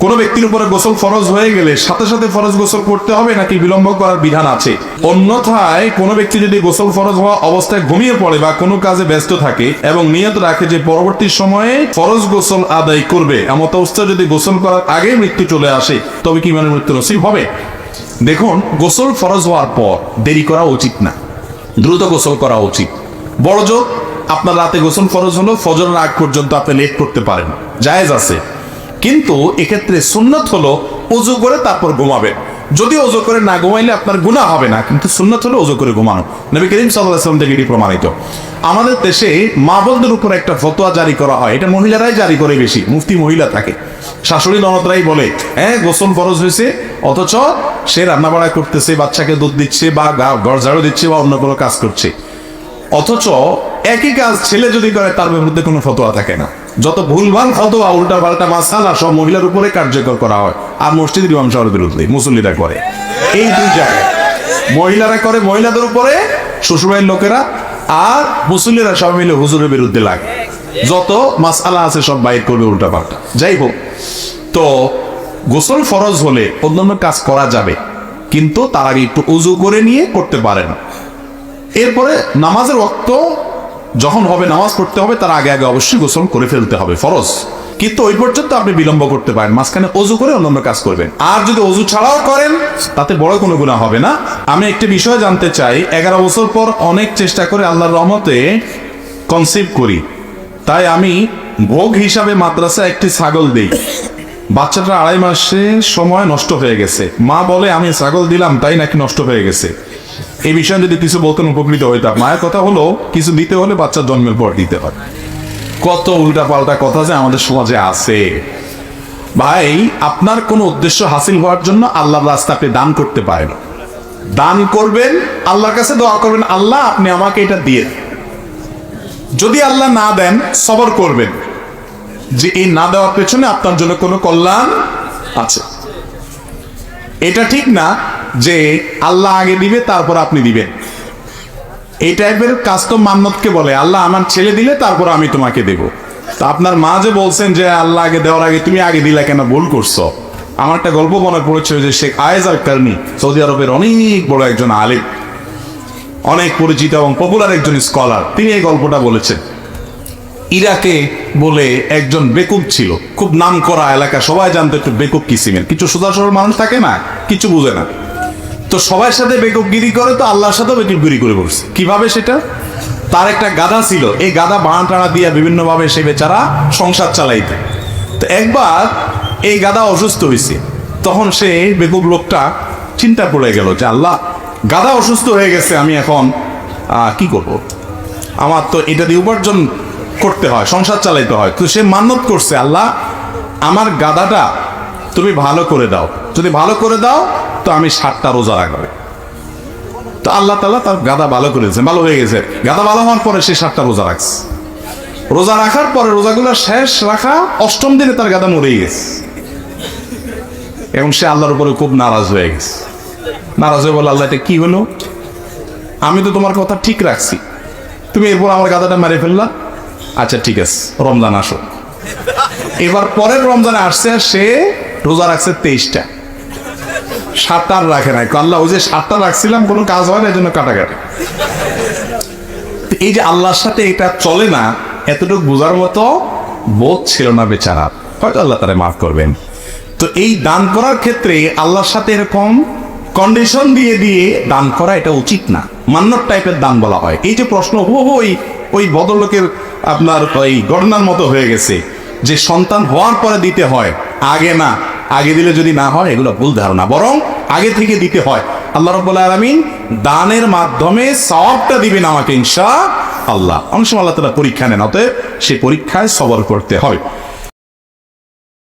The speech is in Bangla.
কোন ব্যক্তির উপরে গোসল ফরজ হয়ে গেলে সাথে সাথে ফরজ গোসল করতে হবে নাকি বিলম্ব করার বিধান আছে? অন্যথায় কোনো ব্যক্তি যদি গোসল ফরজ হওয়া অবস্থায় ঘুমিয়ে পড়ে বা কোনো কাজে ব্যস্ত থাকে এবং নিয়ত রাখে যে পরবর্তী সময়ে ফরজ গোসল আদায় করবে, এমত অবস্থায় যদি গোসল করার আগে মৃত্যু চলে আসে, তবে কি মানে মৃত্যু নসিব হবে? দেখুন, গোসল ফরজ হওয়ার পর দেরি করা উচিত না। দ্রুত গোসল করা উচিত। বড় জোর আপনার রাতে গোসল ফরজ হলো, ফজরের আগ পর্যন্ত আপনি লেট করতে পারেন। জায়েজ আছে। কিন্তু এক্ষেত্রে সুন্নত হলো অজু করে তারপর ঘুমাবে। যদি অজু করে না ঘুমাইলে আপনার গুণা হবে না, কিন্তু সুন্নত হলো অজু করে ঘুমানো। নবী করিম সাল্লাম থেকে এটি প্রমাণিত। আমাদের দেশে মা বোনদের উপর একটা ফতোয়া জারি করা হয়। এটা মহিলারাই জারি করে বেশি, মুফতি মহিলা থাকে। শাশুড়ি ননদরাই বলে হ্যাঁ গোসল ফরজ হয়েছে, অথচ সে রান্না বাড়া করতেছে, বাচ্চাকে দুধ দিচ্ছে বা ঘর ঝাড়ু দিচ্ছে বা অন্য কোনো কাজ করছে। অথচ একই কাজ ছেলে যদি করে, তার বিরুদ্ধে কোনো ফতোয়া থাকে না। যত ভুলভাল ফতোয়া উল্টা পাল্টা মাসালা সব মহিলার উপরে কার্যকর করা হয়। আর মসজিদের ইমাম সাহেবের বিরুদ্ধে, মুসল্লিরা করে। এই দুই জায়গায়। মহিলারা করে মহিলাদের উপরে, শ্বশুরবাড়ির লোকেরা আর মুসল্লিরা সব মিলে হুজুরের বিরুদ্ধে লাগে। যত মাসালা আছে সব বাইর করবে উল্টা পাল্টা। যাই হোক, তো গোসল ফরজ হলে অন্যান্য কাজ করা যাবে, কিন্তু তার আগে একটু উজু করে নিয়ে করতে পারেন এরপরে নামাজের ওয়াক্ত যখন হবে, নামাজ পড়তে হবে, তার আগে আগে অবশ্যই গোসল করে ফেলতে হবে, ফরজ। কিন্তু ওই পর্যন্ত আপনি বিলম্ব করতে পারেন, মাঝখানে অজু করে অন্যান্য কাজ করবেন। আর যদি অজু ছাড়াও করেন, তাতে বড় কোনো গুণা হবে না। আমি একটি বিষয় জানতে চাই, এগারো বছর পর অনেক চেষ্টা করে আল্লাহর রহমতে কনসিভ করি। তাই আমি ভোগ হিসাবে মাদ্রাসা একটি ছাগল দিই। বাচ্চাটা আড়াই মাসে সময় নষ্ট হয়ে গেছে। মা বলে, আমি ছাগল দিলাম, তাই নাকি নষ্ট হয়ে গেছে? এই বিষয়ে যদি কিছু বলতেন, উপকৃত হইতাম। মায়ের কথা হলো, কিছু দিতে হলে বাচ্চার জন্মের পর দিতে হয়। কত উল্টা পাল্টা কথা যে আমাদের সমাজে আছে। ভাই, আপনার কোনো উদ্দেশ্য হাসিল হওয়ার জন্য আল্লাহর রাস্তা আপনি দান করতে পারেন। দান করবেন, আল্লাহর কাছে দোয়া করবেন, আল্লাহ আপনি আমাকে এটা দিয়ে যদি আল্লাহ না দেন, সবর করবেন যে এই না দেওয়ার পেছনে আপনার জন্য কোনো কল্যাণ আছে। এটা ঠিক না যে আল্লাহ আগে দিবে, তারপর আপনি দিবেন। এই টাইপের কাজ তো মান্নতকে বলে, আল্লাহ আমার ছেলে দিলে, তারপর আমি তোমাকে দেব। তা আপনার মা যে বলছেন যে আল্লাহ আগে দেওয়ার আগে তুমি আগে দিলে কেন, ভুল করছ? আমার একটা গল্প মনে পড়েছিল যে শেখ আয়েজ আল কারনি সৌদি আরবের অনেক বড় একজন আলিম, অনেক পরিচিত এবং পপুলার একজন স্কলার তিনি এই গল্পটা বলেছেন। ইরাকে বলে একজন বেকুব ছিল, খুব নাম করা এলাকা, সবাই জানতো একটু বেকুব কিসিমের। কিছু সোজা সরল মানুষ থাকে না, কিছু বুঝে না। তো সবার সাথে বেকুবগিরি করে তো আল্লাহর সাথেও বেকুবগিরি করে বসছে। কীভাবে সেটা? তার একটা গাধা ছিল। এই গাধা বাঁড়া টানা দিয়ে বিভিন্নভাবে সে বেচারা সংসার চালাইতে। তো একবার এই গাধা অসুস্থ হয়েছে তখন সে বেকুব লোকটা চিন্তা পড়ে গেল যে, আল্লাহ, গাধা অসুস্থ হয়ে গেছে, আমি এখন কি করব। আমার তো এটা দিয়ে উপার্জন করতে হয়, সংসার চালাইতে হয়। তো সে মান্যত করছে, আল্লাহ, আমার গাদাটা তুমি ভালো করে দাও। যদি ভালো করে দাও তো আমি সাতটা রোজা রাখবে। তো আল্লাহ তালা তার গাদা ভালো করেছে, ভালো হয়ে গেছে। গাদা ভালো হওয়ার পরে সে সাতটা রোজা রাখছে। রোজা রাখার পরে রোজাগুলো শেষ রাখা অষ্টম দিনে তার গাদা মরে গেছে। এবং সে আল্লাহর উপরে খুব নারাজ হয়ে গেছে। নারাজ হয়ে বলে আল্লাহ কি হলো? আমি তো তোমার কথা ঠিক রাখছি। তুমি এরপর আমার গাদাটা মেরে ফেললা? আচ্ছা ঠিক আছে, রমজান আসো এবার পরের রমজানে আসছে, সে রোজা রাখছে তেইশটা। সাতটা আর রাখে নাই। আল্লাহ, ওই যে সাতটা রাখছিলাম, কোনো কাজ হয় না, এই জন্য কাটাকাটি। এই যে আল্লাহর সাথে এটা চলে না, এতটুকু বোঝার মতো বোধ ছিল না বেচারা। হয়তো আল্লাহ তারা মাফ করবেন। তো এই দান করার ক্ষেত্রে আল্লাহর সাথে এরকম কন্ডিশন দিয়ে দিয়ে দান করা এটা উচিত না। মান্যর টাইপের দান বলা হয়। এই যে প্রশ্ন হো, ওই ওই ভদ্রলোকের আপনার ওই ঘটনার মতো হয়ে গেছে যে সন্তান হওয়ার পরে দিতে হয়, আগে না। আগে দিলে যদি না হয়, এগুলো ভুল ধারণা। বরং আগে থেকে দিতে হয়। আল্লাহ রব্বুল আলমিন দানের মাধ্যমে সবটা দিবেন আমাকে ইনশা আল্লাহ। অংশ আল্লাহ তালা পরীক্ষা নেন, অতএব সে পরীক্ষায় সবর করতে হয়।